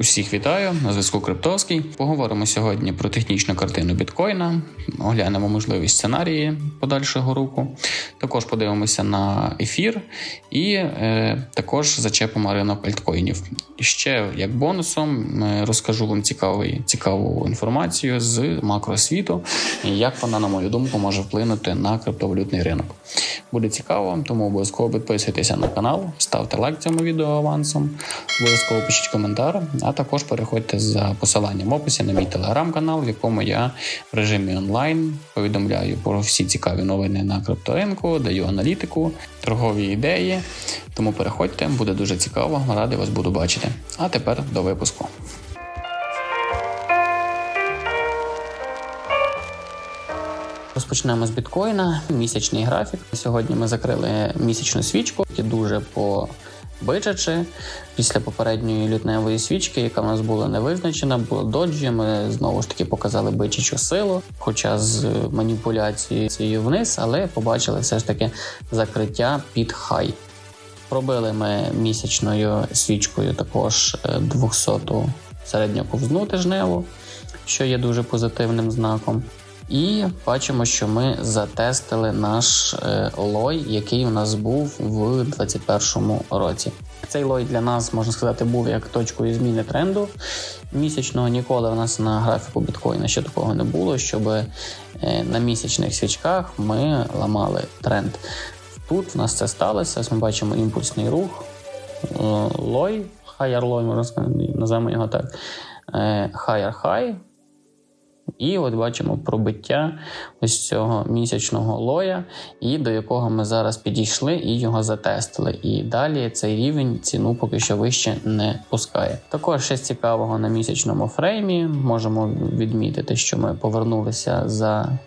Усіх вітаю на зв'язку Криптовський. Поговоримо сьогодні про технічну картину біткоїна, оглянемо можливі сценарії подальшого руху. Також подивимося на ефір і е, також зачепимо ринок альткоїнів. Ще як бонусом е, розкажу вам цікавий, цікаву інформацію з макросвіту як вона, на мою думку, може вплинути на криптовалютний ринок. Буде цікаво, тому обов'язково підписуйтеся на канал, ставте лайк цьому відео авансом, обов'язково пишіть коментар, а також переходьте за посиланням в описі на мій телеграм-канал, в якому я в режимі онлайн повідомляю про всі цікаві новини на крипторинку, даю аналітику, торгові ідеї. Тому переходьте, буде дуже цікаво, радий вас буду бачити. А тепер до випуску. Розпочнемо з біткоїна. Місячний графік. Сьогодні ми закрили місячну свічку, дуже по бичачи. Після попередньої лютневої свічки, яка в нас була не визначена, було доджі. Ми знову ж таки показали бичачу силу, хоча з маніпуляцією вниз, але побачили все ж таки закриття під хай. Пробили ми місячною свічкою також 200-ту середньоковзну тижневу, що є дуже позитивним знаком. І бачимо, що ми затестили наш е, лой, який у нас був в 2021 році. Цей лой для нас можна сказати був як точкою зміни тренду. Місячного ніколи у нас на графіку біткоїна ще такого не було, щоб е, на місячних свічках ми ламали тренд. Тут в нас це сталося. Ось Ми бачимо імпульсний рух, е, лой, higher лой, можна сказати, називаємо його так. Higher high, і от бачимо пробиття ось цього місячного лоя, і до якого ми зараз підійшли і його затестили. І далі цей рівень ціну поки що вище не пускає. Також ще цікавого на місячному фреймі можемо відмітити, що ми повернулися за.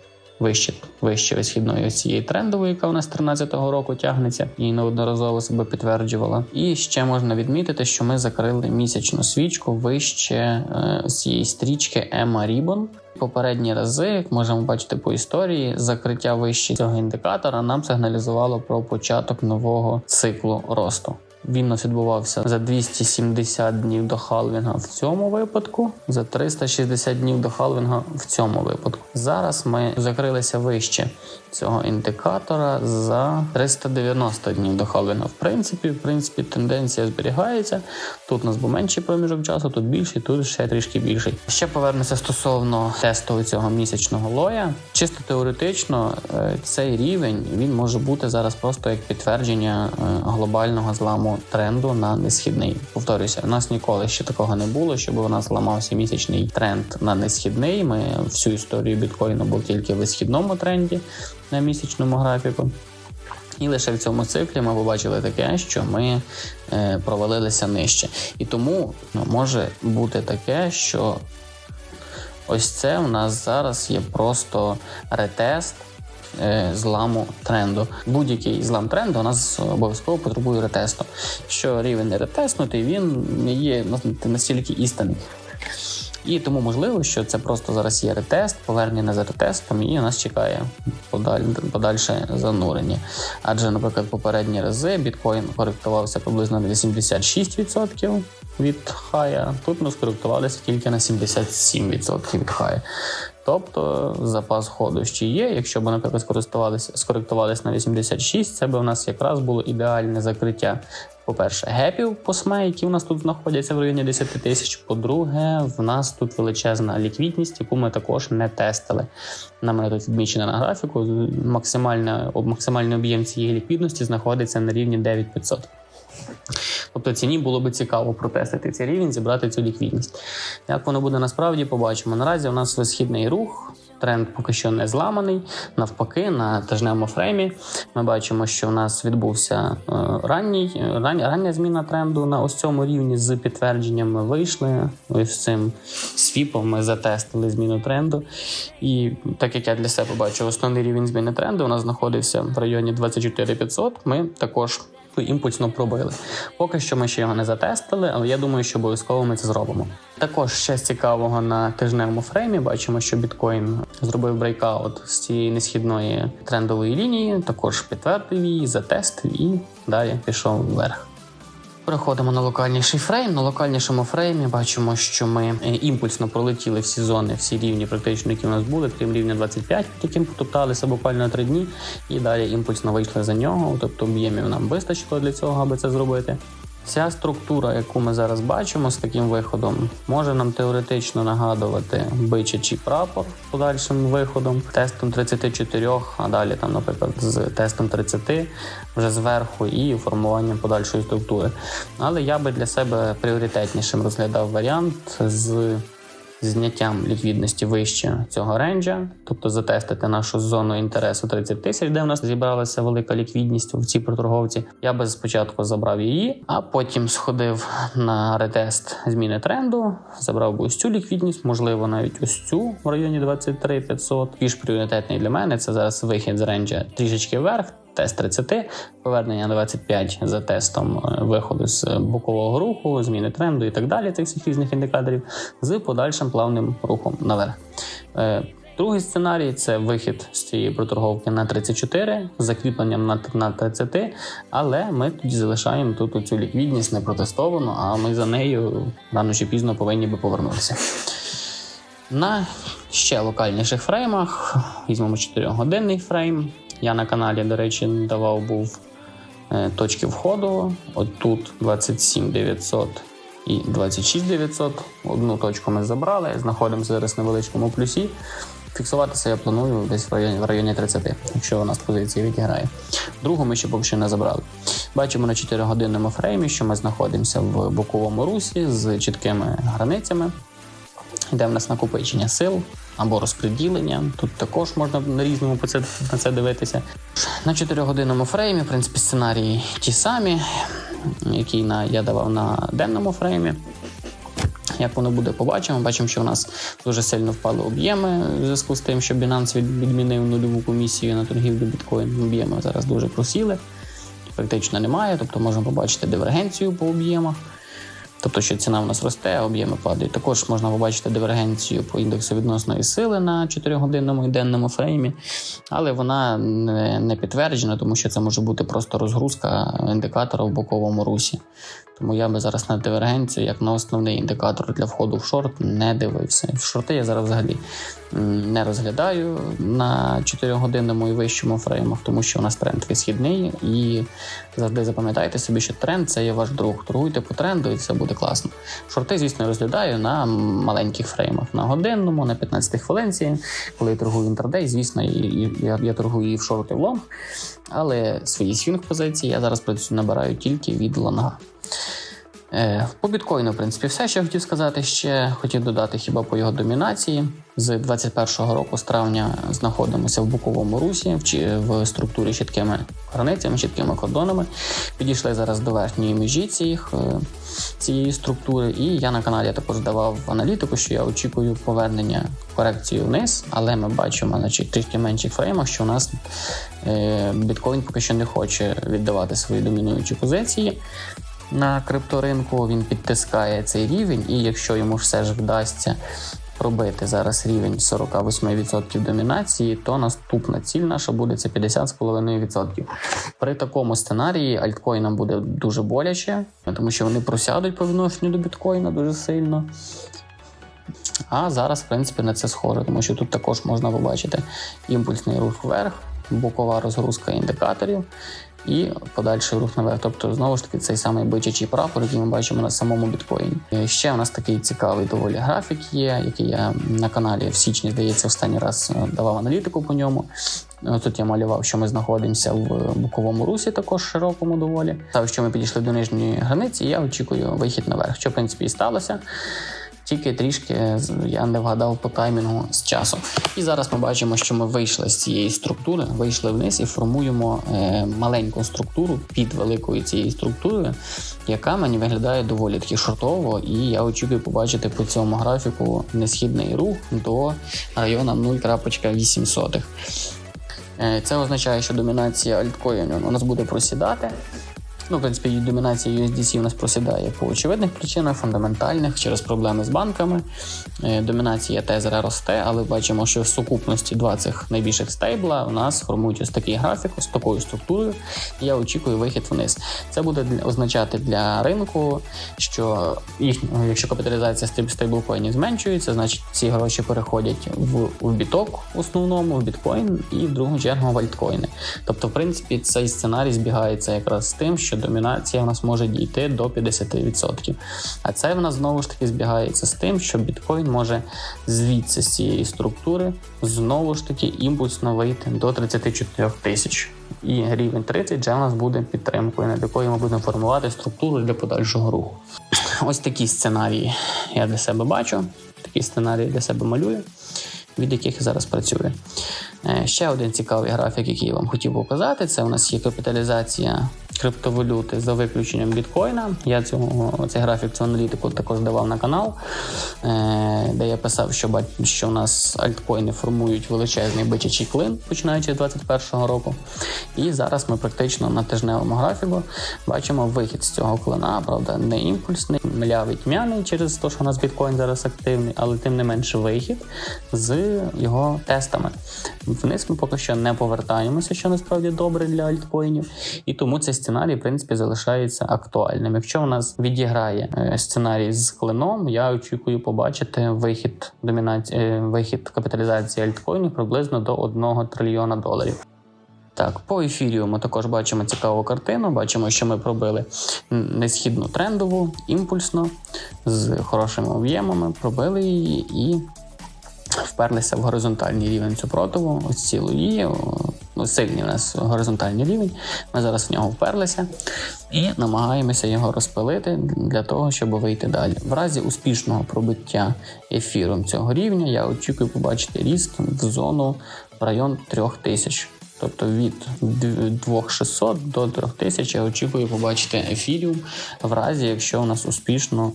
Вище вище висхідної цієї трендової, яка у нас 13-го року тягнеться і неодноразово себе підтверджувала. І ще можна відмітити, що ми закрили місячну свічку вище е, цієї стрічки EMA Ribbon. Попередні рази, як можемо бачити по історії, закриття вище цього індикатора нам сигналізувало про початок нового циклу росту. Він у нас відбувався за 270 днів до халвінга в цьому випадку, за 360 днів до халвінга в цьому випадку. Зараз ми закрилися вище цього індикатора за 390 днів до халвінга. В принципі, в принципі, тенденція зберігається. Тут у нас був менший проміжок часу, тут більший, тут ще трішки більший. Ще повернемося стосовно тесту цього місячного лоя. Чисто теоретично, е, цей рівень він може бути зараз просто як підтвердження е, глобального зламу тренду на несхідний. Повторюся, у нас ніколи ще такого не було, щоб у нас ламався місячний тренд на несхідний. Ми всю історію біткоїну був тільки в висхідному тренді на місячному графіку. І лише в цьому циклі ми побачили таке, що ми е, провалилися нижче. І тому ну, може бути таке, що ось це у нас зараз є просто ретест зламу тренду. Будь-який злам тренду у нас обов'язково потребує ретесту. Що рівень не ретестнутий, він не є настільки істинний. І тому можливо, що це просто зараз є ретест, повернення за ретестом, і нас чекає подаль, подальше занурення. Адже, наприклад, попередні рази біткоін коректувався приблизно на 86% від хая. Тут ми скоректувалися тільки на 77% від хая. Тобто запас ходу ще є. Якщо б, наприклад, скористувалися скоректувалися на 86, це б у нас якраз було ідеальне закриття. По-перше, гепів по СМЕ, які у нас тут знаходяться в районі 10 тисяч. По-друге, в нас тут величезна ліквідність, яку ми також не тестили. На мене тут відмічено на графіку. Максимальний об'єм цієї ліквідності знаходиться на рівні 9500. Тобто ціні було би цікаво протестити цей рівень, зібрати цю ліквідність. Як воно буде насправді, побачимо. Наразі у нас висхідний рух. Тренд поки що не зламаний. Навпаки, на тижневому фреймі ми бачимо, що в нас відбувся е, ранній ран, рання зміна тренду на ось цьому рівні з підтвердженням. Ми вийшли ось цим свіпом. Ми затестили зміну тренду. І так як я для себе бачу, основний рівень зміни тренду у нас знаходився в районі 24500. Ми також імпульсно пробили. Поки що ми ще його не затестили, але я думаю, що обов'язково ми це зробимо. Також ще з цікавого на тижневому фреймі бачимо, що біткоін зробив брейкаут з цієї несхідної трендової лінії, також підтвердив її, затестив і далі пішов вверх. Переходимо на локальніший фрейм. На локальнішому фреймі бачимо, що ми е, імпульсно пролетіли всі зони, всі рівні, практично, які в нас були, крім рівня 25, яким потопталися буквально три дні, і далі імпульсно вийшли за нього. Тобто об'ємів нам вистачило для цього, аби це зробити. Ця структура, яку ми зараз бачимо з таким виходом, може нам теоретично нагадувати бичачий прапор подальшим виходом, тестом 34, а далі там, наприклад, з тестом 30 вже зверху і формуванням подальшої структури. Але я би для себе пріоритетнішим розглядав варіант з зняттям ліквідності вище цього ренджа, тобто затестити нашу зону інтересу 30 тисяч, де в нас зібралася велика ліквідність в цій проторговці. Я би спочатку забрав її, а потім сходив на ретест зміни тренду, забрав би ось цю ліквідність, можливо, навіть ось цю в районі 23 500. Більш пріоритетний для мене це зараз вихід з ренджа трішечки вверх. Тест 30, повернення 25 за тестом е, виходу з бокового руху, зміни тренду і так далі, цих всіх різних індикаторів, з подальшим плавним рухом наверх. Е, Другий сценарій це вихід з цієї проторговки на 34 з закріпленням на 30, але ми тоді залишаємо тут цю ліквідність не протестовану, а ми за нею рано чи пізно повинні би повернутися. На ще локальніших фреймах візьмемо 4-годинний фрейм. Я на каналі, до речі, давав був е, точки входу. От тут 27 900 і 26 900. Одну точку ми забрали, знаходимося зараз на невеличкому плюсі. Фіксуватися я планую десь в районі, в районі 30, якщо у нас позиція відіграє. Другу ми ще поки що не забрали. Бачимо на 4-годинному фреймі, що ми знаходимося в боковому русі з чіткими границями. Йде в нас накопичення сил або розподілення. Тут також можна на різному по це, на це дивитися. На 4-годинному фреймі, в принципі, сценарії ті самі, які на, я давав на денному фреймі. Як воно буде, побачимо. Бачимо, що у нас дуже сильно впали об'єми в зв'язку з тим, що Binance відмінив нульову комісію на торгівлю біткоін. Об'єми зараз дуже просіли, практично немає. Тобто можемо побачити дивергенцію по об'ємах. Тобто, що ціна в нас росте, а об'єми падають. Також можна побачити дивергенцію по індексу відносної сили на 4-годинному і денному фреймі, але вона не, підтверджена, тому що це може бути просто розгрузка індикатора в боковому русі. Тому я би зараз на дивергенцію, як на основний індикатор для входу в шорт, не дивився. В шорти я зараз взагалі не розглядаю на 4-годинному і вищому фреймах, тому що у нас тренд висхідний. І завжди запам'ятайте собі, що тренд це є ваш друг. Торгуйте по тренду, і все буде класно. Шорти, звісно, розглядаю на маленьких фреймах, на годинному, на 15 хвилинці. Коли я торгую інтердей, звісно, і, і, я, я торгую і в шорт, і в лонг. Але свої свінг позиції я зараз працюю, набираю тільки від лонга. Е, По біткоїну, в принципі, все, що я хотів сказати. Ще хотів додати хіба по його домінації. З 21-го року з травня знаходимося в боковому русі, в, структурі чіткими границями, чіткими кордонами. Підійшли зараз до верхньої межі цих, е, цієї структури. І я на каналі також давав аналітику, що я очікую повернення корекції вниз, але ми бачимо на трішки менших фреймах, що у нас е, біткоін поки що не хоче віддавати свої домінуючі позиції на крипторинку. Він підтискає цей рівень, і якщо йому все ж вдасться пробити зараз рівень 48% домінації, то наступна ціль наша буде це 50,5%. При такому сценарії альткоїнам буде дуже боляче, тому що вони просядуть по відношенню до біткоїна дуже сильно. А зараз, в принципі, на це схоже, тому що тут також можна побачити імпульсний рух вверх, бокова розгрузка індикаторів і подальший рух наверх. Тобто, знову ж таки, цей самий бичачий прапор, який ми бачимо на самому біткоїні. Ще у нас такий цікавий доволі графік є, який я на каналі в січні, здається, останній раз е, давав аналітику по ньому. Тут я малював, що ми знаходимося в боковому русі, також широкому доволі. Та що ми підійшли до нижньої границі, я очікую вихід наверх, що в принципі і сталося. Тільки трішки з- я не вгадав по таймінгу з часом. І зараз ми бачимо, що ми вийшли з цієї структури, вийшли вниз і формуємо е, маленьку структуру під великою цією структурою, яка мені виглядає доволі таки шортово. І я очікую побачити по цьому графіку несхідний рух до району 0,8. Е, Це означає, що домінація альткоїнів у нас буде просідати. Ну, в принципі, домінація USDC у нас просідає по очевидних причинах, фундаментальних, через проблеми з банками. Е, Домінація тезера росте, але бачимо, що в сукупності два цих найбільших стейбла у нас формують ось такий графік, ось такою структурою. Я очікую вихід вниз. Це буде означати для ринку, що їх, якщо капіталізація стейблкоїнів зменшується, значить ці гроші переходять в, в біток в основному, в біткоін і в другу чергу в альткоїни. Тобто, в принципі, цей сценарій збігається якраз з тим, що домінація в нас може дійти до 50%. А це в нас знову ж таки збігається з тим, що біткоін може звідси з цієї структури знову ж таки імпульсно вийти до 34 тисяч. І рівень 30 вже в нас буде підтримкою, над якою ми будемо формувати структуру для подальшого руху. Ось такі сценарії я для себе бачу, такі сценарії для себе малюю, від яких я зараз працюю. Е, Ще один цікавий графік, який я вам хотів показати, це у нас є капіталізація криптовалюти за виключенням біткоїна. Я цього, цей графік, цю аналітику також давав на канал, е, де я писав, що, що у нас альткоїни формують величезний бичачий клин, починаючи з 2021 року. І зараз ми практично на тижневому графіку бачимо вихід з цього клина, правда, не імпульсний, млявий тьмяний через те, що у нас біткоін зараз активний, але тим не менше вихід з його тестами. Вниз ми поки що не повертаємося, що насправді добре для альткоїнів. І тому цей сценарій, в принципі, залишається актуальним. Якщо у нас відіграє е, сценарій з клином, я очікую побачити вихід домінації, е, вихід капіталізації альткоїнів приблизно до 1 трильйона доларів. Так, по ефірію ми також бачимо цікаву картину. Бачимо, що ми пробили несхідну трендову, імпульсно, з хорошими об'ємами, пробили її і вперлися в горизонтальний рівень супротиву. Ось ці луї, о, ну, сильний у нас горизонтальний рівень. Ми зараз в нього вперлися і намагаємося його розпилити для того, щоб вийти далі. В разі успішного пробиття ефіром цього рівня я очікую побачити ріст в зону в район 3000. Тобто від 2600 до 3000 я очікую побачити ефіріум в разі, якщо у нас успішно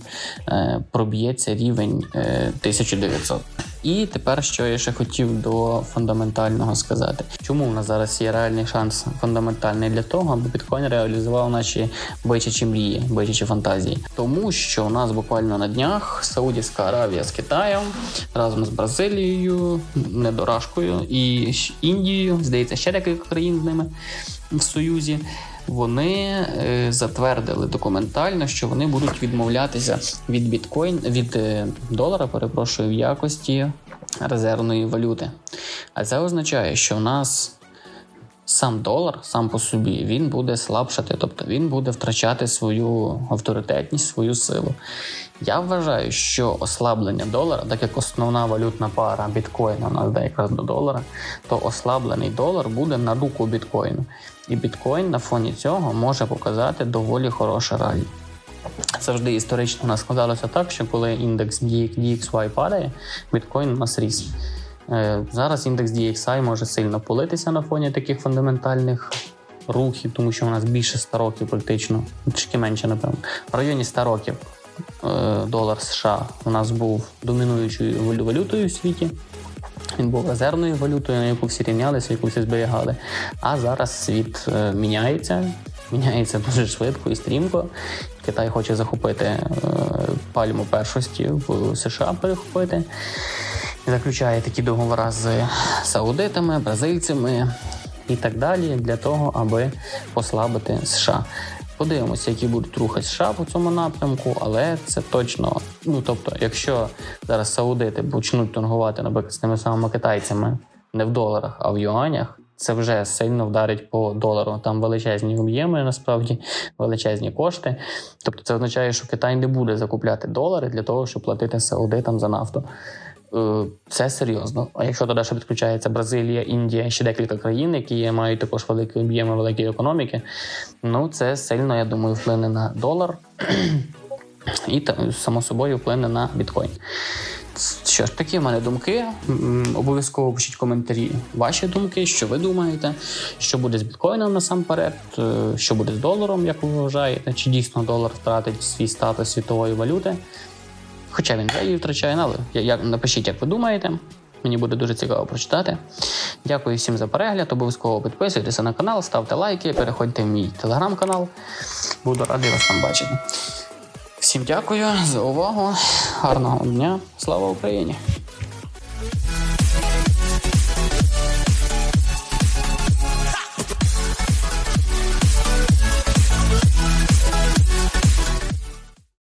е, проб'ється рівень е, 1900. І тепер що я ще хотів до фундаментального сказати. Чому у нас зараз є реальний шанс фундаментальний для того, аби біткоін реалізував наші бичачі мрії, бичачі фантазії? Тому що у нас буквально на днях Саудівська Аравія з Китаєм разом з Бразилією, недорашкою і Індією, здається, ще декілька країн з ними в Союзі. Вони е, затвердили документально, що вони будуть відмовлятися від біткоін від е, долара, перепрошую, в якості резервної валюти. А це означає, що в нас сам долар сам по собі він буде слабшати, тобто він буде втрачати свою авторитетність, свою силу. Я вважаю, що ослаблення долара, так як основна валютна пара біткоїна у нас йде якраз до долара, то ослаблений долар буде на руку біткоїну. І біткоін на фоні цього може показати доволі хороше ралі. Завжди історично у нас складалося так, що коли індекс DXY падає, біткоін у нас ріс. Е, Зараз індекс DXI може сильно политися на фоні таких фундаментальних рухів, тому що у нас більше 100 років практично, трішки менше, напевно. В районі 100 років е, долар США у нас був домінуючою валютою в світі. Він був резервною валютою, на яку всі рівнялися, яку всі зберігали. А зараз світ е, міняється, міняється дуже швидко і стрімко. Китай хоче захопити пальму першості в США перехопити. Заключає такі договори з саудитами, бразильцями і так далі для того, аби послабити США. Подивимося, які будуть рухи США по цьому напрямку, але це точно. Ну тобто, якщо зараз саудити почнуть торгувати, наприклад, з тими самими китайцями не в доларах, а в юанях, це вже сильно вдарить по долару. Там величезні об'єми, насправді величезні кошти. Тобто, це означає, що Китай не буде закупляти долари для того, щоб платити саудитам за нафту. Е, Це серйозно. А якщо туди ще підключається Бразилія, Індія, ще декілька країн, які мають також великі об'єми, великі економіки, ну це сильно, я думаю, вплине на долар і само собою вплине на біткоін. Що ж, такі в мене думки. Обов'язково пишіть коментарі ваші думки, що ви думаєте, що буде з біткоїном насамперед, е, що буде з доларом, як ви вважаєте, чи дійсно долар втратить свій статус світової валюти. Хоча він вже її втрачає, але я, я, напишіть, як ви думаєте. Мені буде дуже цікаво прочитати. Дякую всім за перегляд. Обов'язково підписуйтеся на канал, ставте лайки, переходьте в мій телеграм-канал. Буду радий вас там бачити. Всім дякую за увагу. Гарного дня. Слава Україні!